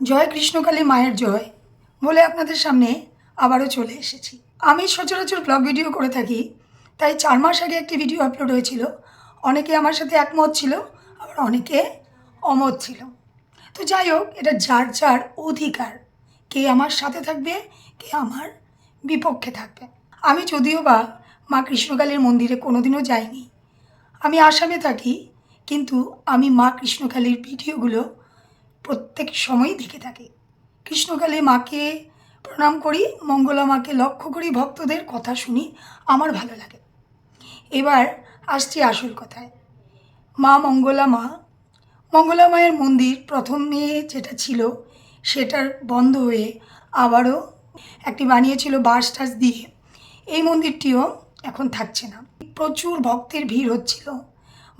জয় কৃষ্ণকালী মায়ের জয় বলে আপনাদের সামনে আবারও চলে এসেছি। আমি সচরাচর ব্লগ ভিডিও করে থাকি, তাই চার মাস আগে একটি ভিডিও আপলোড হয়েছিল। অনেকে আমার সাথে একমত ছিল, আবার অনেকে অমত ছিল। তো যাই হোক, এটা যার যার অধিকার। কে আমার সাথে থাকবে, কে আমার বিপক্ষে থাকবে। আমি যদিও বা মা কৃষ্ণকালীর মন্দিরে কোনোদিনও যাইনি। আমি আসামে থাকি, কিন্তু আমি মা কৃষ্ণকালীর ভিডিওগুলো প্রত্যেক সময়ই দেখে থাকি। কৃষ্ণকালে মাকে প্রণাম করি, মঙ্গলা মাকে লক্ষ্য করি, ভক্তদের কথা শুনি, আমার ভালো লাগে। এবার আসছি আসল কথায়। মা মঙ্গলা মা, মঙ্গলা মায়ের মন্দির প্রথমে যেটা ছিল, সেটার বন্ধ হয়ে আবারও একটি বানিয়েছিল বাঁশ টাস দিয়ে। এই মন্দিরটিও এখন থাকছে না। প্রচুর ভক্তের ভিড় হচ্ছিল।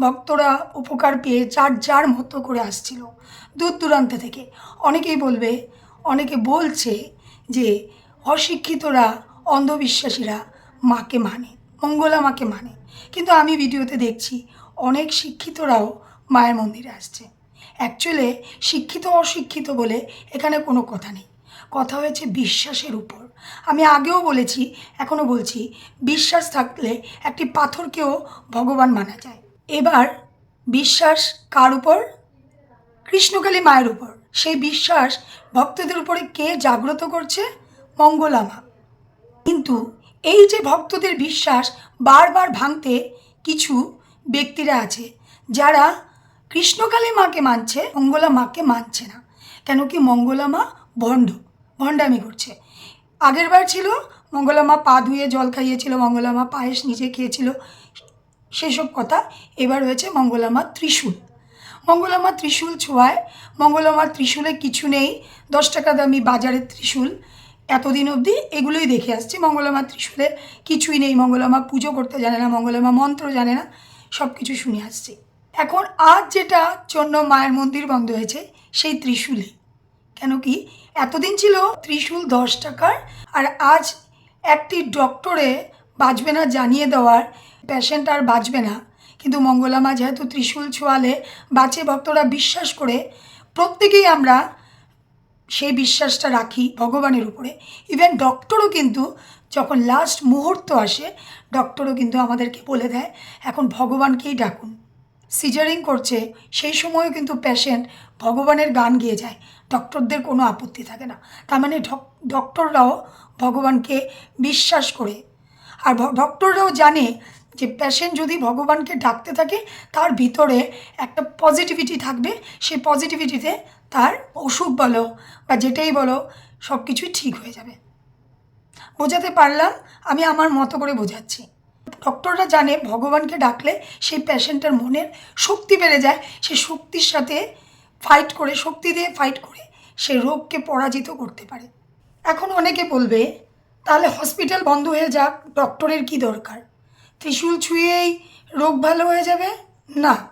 ভক্তরা উপকার পেয়ে যার যার মতো করে আসছিল দূর দূরান্ত থেকে। অনেকেই বলবে, অনেকে বলছে যে অশিক্ষিতরা, অন্ধবিশ্বাসীরা মাকে মানে মঙ্গলা মাকে মানে। কিন্তু আমি ভিডিওতে দেখছি অনেক শিক্ষিতরাও মায়ের মন্দিরে আসছে। অ্যাকচুয়ালি শিক্ষিত অশিক্ষিত বলে এখানে কোনো কথা নেই। কথা হয়েছে বিশ্বাসের উপর। আমি আগেও বলেছি, এখনও বলছি, বিশ্বাস থাকলে একটি পাথরকেও ভগবান মানা যায়। এবার বিশ্বাস কার উপর? কৃষ্ণকালী মায়ের উপর। সেই বিশ্বাস ভক্তদের উপরে কে জাগ্রত করছে? মঙ্গলামা। কিন্তু এই যে ভক্তদের বিশ্বাস বারবার ভাঙতে কিছু ব্যক্তিরা আছে, যারা কৃষ্ণকালী মাকে মানছে, মঙ্গলা মাকে মানছে না। কেন কি মঙ্গলা মা ভণ্ড, ভণ্ডামি করছে। আগেরবার ছিল মঙ্গলা মা পা ধুয়ে জল খাইয়েছিল মঙ্গলা মা পায়েস নিজে খেয়েছিল। সেসব কথা এবার হয়েছে মঙ্গলামা ত্রিশূল। মঙ্গলামা ত্রিশূল ছোঁয়ায় মঙ্গলামার ত্রিশূলে কিছু নেই, দশ টাকা দামি বাজারের ত্রিশূল। এতদিন অবধি এগুলোই দেখে আসছি, মঙ্গলামা ত্রিশূলে কিছুই নেই, মঙ্গলামা পুজো করতে জানে না, মঙ্গলামা মন্ত্র জানে না সব কিছু শুনে আসছি। এখন আজ যেটা জন্য মায়ের মন্দির বন্ধ হয়েছে, সেই ত্রিশূলে কেন কি এতদিন ছিল ত্রিশূল দশ টাকার, আর আজ একটি ডক্টরে বাঁচবে না জানিয়ে দেওয়ার পেশেন্ট আর বাঁচবে না। কিন্তু মঙ্গলামা যেহেতু ত্রিশূল ছোঁয়ালে বাঁচে ভক্তরা বিশ্বাস করে, প্রত্যেকেই আমরা সেই বিশ্বাসটা রাখি ভগবানের উপরে। ইভেন ডক্টরও কিন্তু যখন লাস্ট মুহূর্ত আসে ডক্টরও কিন্তু আমাদেরকে বলে দেয়, এখন ভগবানকেই ডাকুন। সিজারিং করছে, সেই সময়ও কিন্তু পেশেন্ট ভগবানের গান গেয়ে যায়। ডক্টরদের কোনো আপত্তি থাকে না। তার মানে ডক- ডক্টররাও ভগবানকে বিশ্বাস করে। আর ডক্টররাও জানে যে পেশেন্ট যদি ভগবানকে ডাকতে থাকে, তার ভিতরে একটা পজিটিভিটি থাকবে। সেই পজিটিভিটিতে তার অসুখ বলো বা যেটাই বলো সব কিছুই ঠিক হয়ে যাবে। বোঝাতে পারলাম? আমি আমার মতো করে বোঝাচ্ছি। ডক্টররা জানে ভগবানকে ডাকলে সেই পেশেন্টের মনের শক্তি বেড়ে যায়। সে শক্তির সাথে ফাইট করে, শক্তি দিয়ে ফাইট করে সে রোগকে পরাজিত করতে পারে। এখন অনেকে বলবে, তাহলে হসপিটাল বন্ধ হয়ে যাক ডক্টরের কি দরকার? ত্রিশূল ছুঁয়েই রোগ ভালো হয়ে যাবে? না।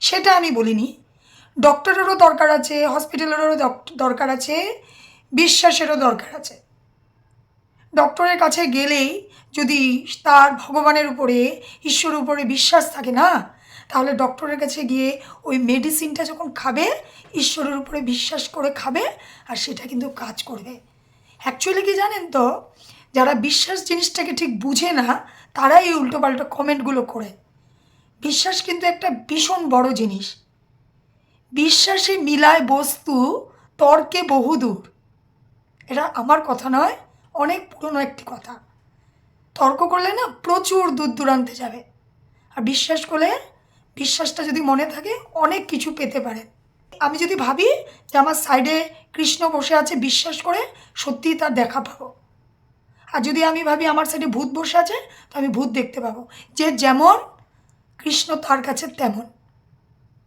সেটা আমি বলিনি। ডক্টরেরও দরকার আছে, হসপিটালেরও দরকার আছে, বিশ্বাসেরও দরকার আছে। ডক্টরের কাছে গেলেই যদি তার ভগবানের উপরে ঈশ্বরের উপরে বিশ্বাস থাকে না, তাহলে ডক্টরের কাছে গিয়ে ওই মেডিসিনটা যখন খাবে, ঈশ্বরের উপরে বিশ্বাস করে খাবে, আর সেটা কিন্তু কাজ করবে। অ্যাকচুয়ালি কি জানেন তো? যারা বিশ্বাস জিনিসটাকে ঠিক বুঝে না, তারাই এই উল্টোপাল্টো কমেন্টগুলো করে। বিশ্বাস কিন্তু একটা ভীষণ বড় জিনিস। বিশ্বাসে মিলায় বস্তু, তর্কে বহুদূর এটা আমার কথা নয়, অনেক পুরনো একটি কথা। তর্ক করলে না প্রচুর দূর দূরান্তে যাবে। আর বিশ্বাস করলে বিশ্বাসটা যদি মনে থাকে, অনেক কিছু পেতে পারে। আমি যদি ভাবি যে আমার সাইডে কৃষ্ণ বসে আছে, বিশ্বাস করে সত্যিই তার দেখা পাবো। আর যদি আমি ভাবি আমার সাইডে ভূত বসে আছে, তো আমি ভূত দেখতে পাবো। যে যেমন, কৃষ্ণ তার কাছে তেমন।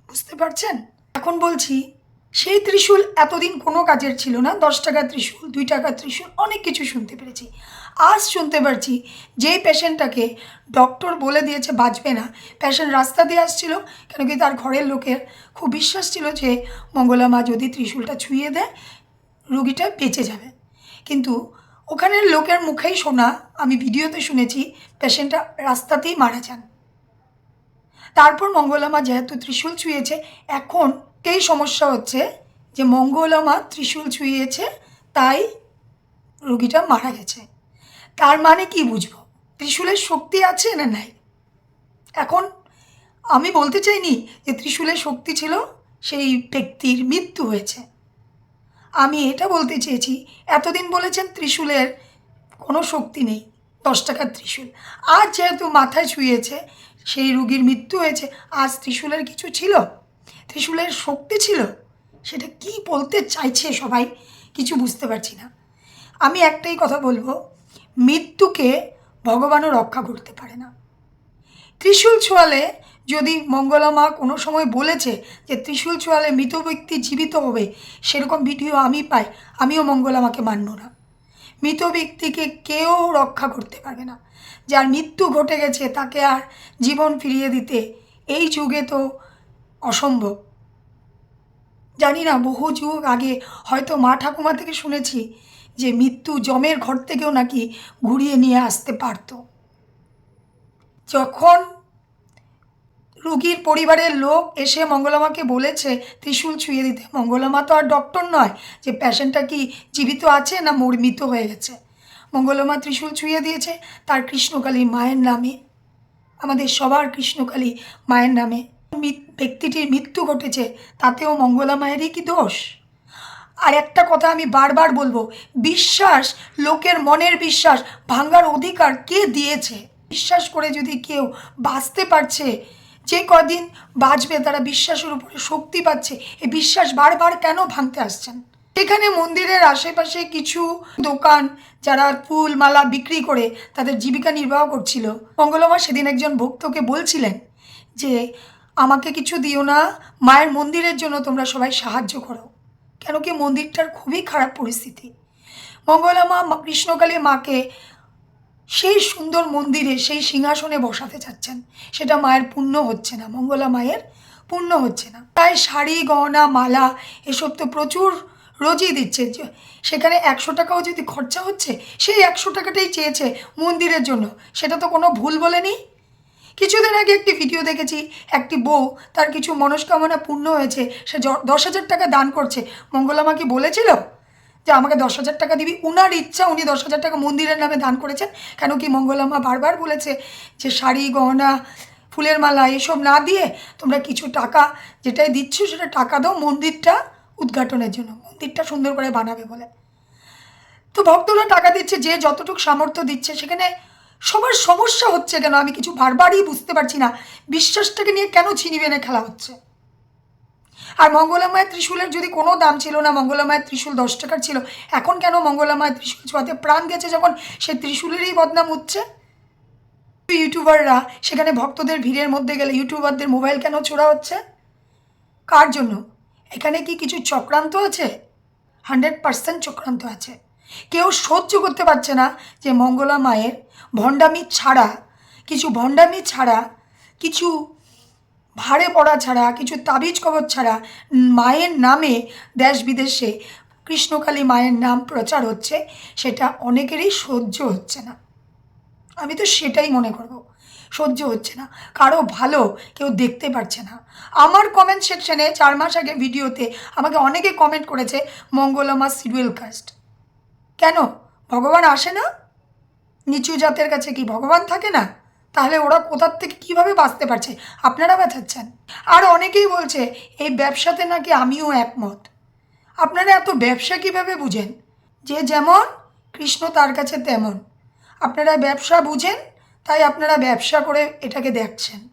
বুঝতে পারছেন? এখন বলছি, সেই ত্রিশূল এতদিন কোনো কাজের ছিল না, দশ টাকা ত্রিশূল, দুই টাকা ত্রিশূল, অনেক কিছু শুনতে পেরেছি। আজ শুনতে পারছি, যেই পেশেন্টটাকে ডক্টর বলে দিয়েছে, বাঁচবে না। পেশেন্ট রাস্তা দিয়ে আসছিল, কেন কি তার ঘরের লোকের খুব বিশ্বাস ছিল যে, মঙ্গলা মা যদি ত্রিশূলটা ছুঁয়ে দেয়, রুগীটা বেঁচে যাবে। কিন্তু ওখানের লোকের মুখেই শোনা আমি ভিডিওতে শুনেছি পেশেন্টটা রাস্তাতেই মারা যান। তারপর মঙ্গলামা যেহেতু ত্রিশূল ছুঁয়েছে, এখন এই সমস্যা হচ্ছে যে মঙ্গলমা ত্রিশূল ছুঁয়েছে, তাই রুগীটা মারা গেছে। তার মানে কি বুঝব? ত্রিশূলের শক্তি আছে না নাই? এখন আমি বলতে চাইনি যে ত্রিশূলের শক্তি ছিল সেই ব্যক্তির মৃত্যু হয়েছে। আমি এটা বলতে চেয়েছি, এতদিন বলেছেন ত্রিশূলের কোনো শক্তি নেই, দশ টাকার ত্রিশূল। আজ যেহেতু মাথায় ছুঁয়েছে, সেই রুগীর মৃত্যু হয়েছে, আজ ত্রিশূলের কিছু ছিল? ত্রিশূলের শক্তি ছিল? সেটা কি বলতে চাইছে সবাই? কিছু বুঝতে পারছি না। আমি একটাই কথা বলব, মৃত্যুকে ভগবানও রক্ষা করতে পারে না। ত্রিশূল ছোঁয়ালে যদি মঙ্গলামা কোনো সময় বলেছে যে ত্রিশূল ছোঁয়ালে মৃত ব্যক্তি জীবিত হবে, সেরকম ভিডিও আমি পাই, আমিও মঙ্গলামাকে মানব না। মৃত ব্যক্তিকে কেউ রক্ষা করতে পারবে না। যার মৃত্যু ঘটে গেছে তাকে আর জীবন ফিরিয়ে দিতে এই যুগে তো অসম্ভব। জানি না, বহু যুগ আগে হয়তো মা ঠাকুমা থেকে শুনেছি যে মৃত্যু জমের ঘর থেকেও নাকি ঘুরিয়ে নিয়ে আসতে পারতো। যখন রুগীর পরিবারের লোক এসে মঙ্গলামাকে বলেছে, ত্রিশূল ছুঁয়ে দিতে। মঙ্গলামা তো আর ডক্টর নয় যে প্যাশেন্টটা কি জীবিত আছে না মর্মিত হয়ে গেছে। মঙ্গলামা ত্রিশূল ছুঁয়ে দিয়েছে তার কৃষ্ণকালী মায়ের নামে। আমাদের সবার কৃষ্ণকালী মায়ের নামে। ব্যক্তিটির মৃত্যু ঘটেছে, তাতেও মঙ্গলা মায়েরই কি দোষ? আর একটা কথা আমি বারবার বলব, বিশ্বাস, লোকের মনের বিশ্বাস ভাঙ্গার অধিকার কে দিয়েছে? বিশ্বাস করে যদি কেউ বাঁচতে পারছে যে কদিন বাঁচবে তারা বিশ্বাসের উপরে শক্তি পাচ্ছে। এই বিশ্বাস বারবার কেন ভাঙতে আসছেন? এখানে মন্দিরের আশেপাশে কিছু দোকান যারা ফুল, মালা বিক্রি করে তাদের জীবিকা নির্বাহ করছিল। মঙ্গলমা সেদিন একজন ভক্তকে বলছিলেন যে, আমাকে কিছু দিও না, মায়ের মন্দিরের জন্য তোমরা সবাই সাহায্য করো। কেন কি মন্দিরটার খুবই খারাপ পরিস্থিতি। মঙ্গলামা কৃষ্ণকালী মাকে সেই সুন্দর মন্দিরে, সেই সিংহাসনে বসাতে চাচ্ছেন। সেটা মায়ের পূর্ণ হচ্ছে না, মঙ্গলা মায়ের পূর্ণ হচ্ছে না। তাই শাড়ি, গহনা, মালা, এসব তো প্রচুর রোজই দিচ্ছে। সেখানে একশো টাকাও যদি খরচা হচ্ছে, সেই একশো টাকাটাই চেয়েছে মন্দিরের জন্য। সেটা তো কোনো ভুল বলেনি? কিছুদিন আগে একটি ভিডিও দেখেছি, একটি বউ তার কিছু মনস্কামনা পূর্ণ হয়েছে, সে দশ হাজার টাকা দান করছে। মঙ্গলামা কি বলেছিল? যে আমাকে দশ হাজার টাকা দিবি। উনার ইচ্ছা, উনি দশ হাজার টাকা মন্দিরের নামে দান করেছেন। কেন কি মঙ্গলামা বারবার বলেছে যে শাড়ি, গহনা, ফুলের মালা এসব না দিয়ে তোমরা কিছু টাকা যেটাই দিচ্ছ সেটা টাকা দাও মন্দিরটা উদ্ঘাটনের জন্য। মন্দিরটা সুন্দর করে বানাবে বলে। তো ভক্তরা টাকা দিচ্ছে, যে যতটুকু সামর্থ্য দিচ্ছে সেখানে সবার সমস্যা হচ্ছে কেন? আমি কিছু বারবারই বুঝতে পারছি না। বিশ্বাসটাকে নিয়ে কেন ছিনিবেনে খেলা হচ্ছে? আর মঙ্গলামায়ের ত্রিশূলের যদি কোনো দাম ছিল না মঙ্গলামায়ের ত্রিশূল দশ টাকার ছিল, এখন কেন মঙ্গলামায়ের ত্রিশূল ছোঁয়াতে প্রাণ গেছে যখন সে ত্রিশূলেরই বদনাম হচ্ছে ইউটিউবাররা সেখানে ভক্তদের ভিড়ের মধ্যে গেলে ইউটিউবারদের মোবাইল কেন ছোড়া হচ্ছে? কার জন্য? এখানে কি কিছু চক্রান্ত আছে? হান্ড্রেড পার্সেন্ট চক্রান্ত আছে। কেউ সহ্য করতে পারছে না যে মঙ্গলা মায়ের ভণ্ডামি ছাড়া, কিছু ভণ্ডামি ছাড়া, কিছু ভাড়ে পড়া ছাড়া, কিছু তাবিজ কবর ছাড়া মায়ের নামে দেশ বিদেশে কৃষ্ণকালী মায়ের নাম প্রচার হচ্ছে, সেটা অনেকেরই সহ্য হচ্ছে না। আমি তো সেটাই মনে করব, সহ্য হচ্ছে না। কারও ভালো কেউ দেখতে পারছে না। আমার কমেন্ট সেকশনে চার মাস আগে ভিডিওতে আমাকে অনেকে কমেন্ট করেছে, মঙ্গলামা সিরিয়াল কাস্ট কেন? ভগবান আসে না? নিচু জাতের কাছে কি ভগবান থাকে না? তাহলে ওরা কোথার থেকে কীভাবে বাঁচতে পারছে? আপনারা বাঁচাচ্ছেন। আর অনেকেই বলছে, এই ব্যবসাতে নাকি আমিও একমত। আপনারা এত ব্যবসা কীভাবে বুঝেন? যে যেমন, কৃষ্ণ তার কাছে তেমন। আপনারা ব্যবসা বুঝেন, তাই আপনারা ব্যবসা করে এটাকে দেখছেন।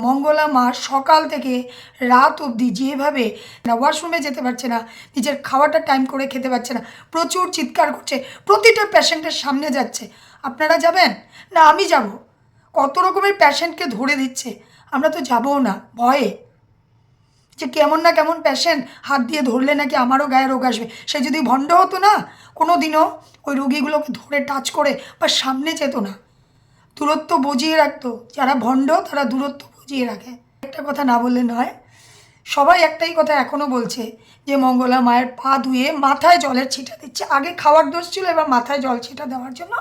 মঙ্গলা মা সকাল থেকে রাত অবধি যেভাবে ওয়াশরুমে যেতে পারছে না, নিজের খাওয়াটা টাইম করে খেতে পারছে না, প্রচুর চিৎকার করছে, প্রতিটা পেশেন্টের সামনে যাচ্ছে। আপনারা যাবেন? না, আমি যাব। কত রকমের প্যাশেন্টকে ধরে দিচ্ছে? আমরা তো যাবও না, ভয়ে। যে কেমন না কেমন প্যাশেন্ট হাত দিয়ে ধরলে নাকি আমারও গায়ে রোগ আসবে। সে যদি ভণ্ড হতো না কোনো দিনও ওই রুগীগুলোকে ধরে টাচ করে বা সামনে যেত না। দূরত্ব বজিয়ে রাখতো। যারা ভণ্ড, তারা দূরত্ব বজিয়ে রাখে। একটা কথা না বললে নয়, সবাই একটাই কথা এখনও বলছে যে মঙ্গলা মায়ের পা ধুয়ে মাথায় জলের ছিটা দিচ্ছে। আগে খাওয়ার দোষ ছিল, এবার মাথায় জল ছিটা দেওয়ার জন্য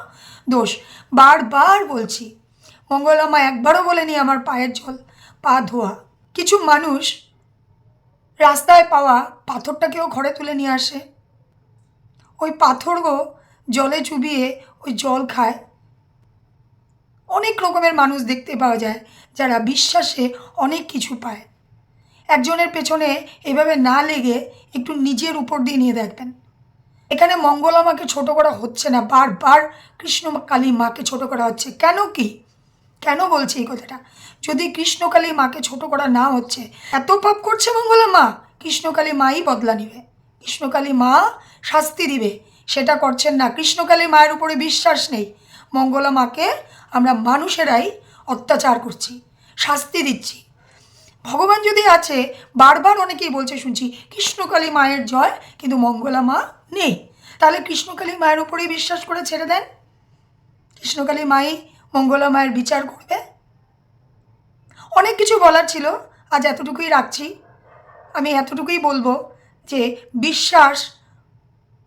দোষ। বারবার বলছি মঙ্গলা মা একবারও বলেনি আমার পায়ের জল, পা ধোয়া। কিছু মানুষ রাস্তায় পাওয়া পাথরটাকেও ঘরে তুলে নিয়ে আসে। ওই পাথরও জলে চুবিয়ে ওই জল খায়। অনেক রকমের মানুষ দেখতে পাওয়া যায় যারা বিশ্বাসে অনেক কিছু পায়। একজনের পেছনে এভাবে না লেগে একটু নিজের উপর দিয়ে নিয়ে দেখবেন। এখানে মঙ্গলা মাকে ছোট করা হচ্ছে না, বারবার কৃষ্ণ কালী মাকে ছোট করা হচ্ছে। কেন কি? কেন বলছি এই কথাটা? যদি কৃষ্ণকালী মাকে ছোট করা না হচ্ছে, এত পাপ করছে মঙ্গলা মা। কৃষ্ণকালী মাই বদলা নিবে। কৃষ্ণকালী মা শাস্তি দিবে। সেটা করছেন না। কৃষ্ণকালী মায়ের উপরে বিশ্বাস নেই। মঙ্গলা মাকে আমরা মানুষেরাই অত্যাচার করছি, শাস্তি দিচ্ছি। ভগবান যদি আছে, বারবার অনেকেই বলছে, শুনছি, কৃষ্ণকালী মায়ের জয়, কিন্তু মঙ্গলা মা নেই। তাহলে কৃষ্ণকালী মায়ের উপরেই বিশ্বাস করে ছেড়ে দেন? কৃষ্ণকালী মাই মঙ্গলা মায়ের বিচার করবে? অনেক কিছু বলার ছিল, আজ এতটুকুই রাখছি। আমি এতটুকুই বলব যে বিশ্বাস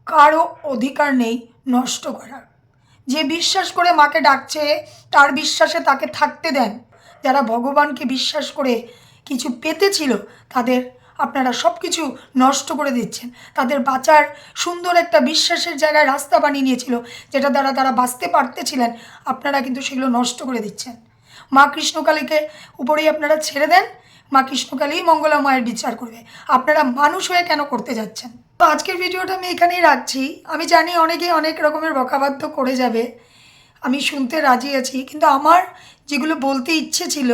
কারও অধিকার নেই নষ্ট করার। যে বিশ্বাস করে মাকে ডাকছে, তার বিশ্বাসে তাকে থাকতে দেন। যারা ভগবানকে বিশ্বাস করে কিছু পেতেছিল তাদের আপনারা সব কিছু নষ্ট করে দিচ্ছেন। তাদের বাঁচার সুন্দর একটা বিশ্বাসের জায়গায় রাস্তা বানিয়ে নিয়েছিল, যেটা দ্বারা তারা বাঁচতে পারতেছিলেন। আপনারা কিন্তু সেগুলো নষ্ট করে দিচ্ছেন। মা কৃষ্ণকালীকে উপরেই আপনারা ছেড়ে দেন। মা কৃষ্ণকালী মঙ্গলা মায়ের বিচার করবে। আপনারা মানুষ হয়ে কেন করতে যাচ্ছেন? তো আজকের ভিডিওটা আমি এখানেই রাখছি। আমি জানি অনেকে অনেক রকমের বকাবাধ্য করে যাবে। আমি শুনতে রাজি আছি, কিন্তু আমার যেগুলো বলতে ইচ্ছে ছিল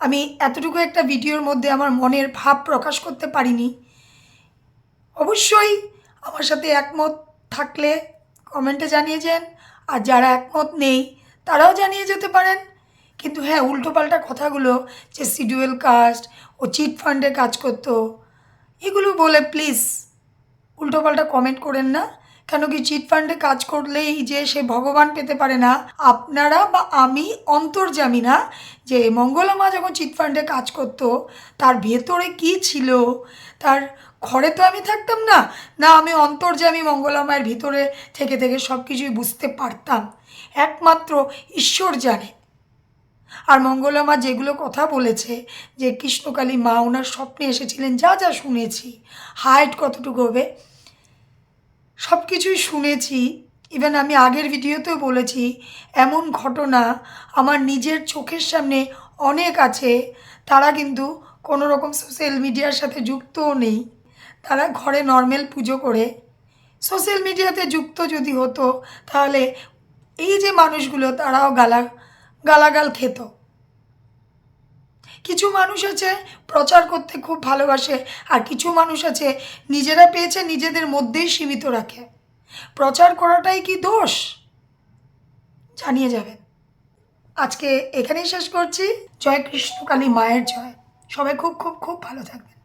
আমি এতটুকু একটা ভিডিওর মধ্যে আমার মনের ভাব প্রকাশ করতে পারিনি। অবশ্যই আমার সাথে একমত থাকলে কমেন্টে জানিয়ে যান। আর যারা একমত নেই, তারাও জানিয়ে যেতে পারেন। কিন্তু হ্যাঁ উল্টোপাল্টা কথাগুলো, যে শিডিউল কাস্ট ও চিট ফান্ডে কাজ করতো, এগুলো বলে প্লিজ উল্টোপাল্টা কমেন্ট করেন না। কেন কি চিট ফান্ডে কাজ করলেই যে সে ভগবান পেতে পারে না? আপনারা বা আমি অন্তর্জামি না? যে মঙ্গলা মা যখন চিট ফান্ডে কাজ করতো, তার ভেতরে কি ছিল? তার ঘরে তো আমি থাকতাম না। না, আমি অন্তর্জামি মঙ্গলা মায়ের ভিতরে থেকে থেকে সব কিছুই বুঝতে পারতাম। একমাত্র ঈশ্বর জানে। আর মঙ্গলা মা যেগুলো কথা বলেছে, যে কৃষ্ণকালী মা ওনার স্বপ্নে এসেছিলেন, যা যা শুনেছি, হাইট কতটুকু হবে? সব কিছুই শুনেছি। ইভেন আমি আগের ভিডিওতেও বলেছি, এমন ঘটনা আমার নিজের চোখের সামনে অনেক আছে। তারা কিন্তু কোনো রকম সোশ্যাল মিডিয়ার সাথে যুক্তও নেই। তারা ঘরে নর্মাল পুজো করে। সোশ্যাল মিডিয়াতে যুক্ত যদি হতো, তাহলে এই যে মানুষগুলো, তারাও গালা, গালাগাল খেত। কিছু মানুষ আছে প্রচার করতে খুব ভালোবাসে, আর কিছু মানুষ আছে নিজেরা পেয়েছে নিজেদের মধ্যেই সীমিত রাখে। প্রচার করাটাই কি দোষ? জানিয়ে যাবেন। আজকে এখানেই শেষ করছি। জয় কৃষ্ণকালী মায়ের জয়। সবাই খুব খুব খুব ভালো থাকবেন।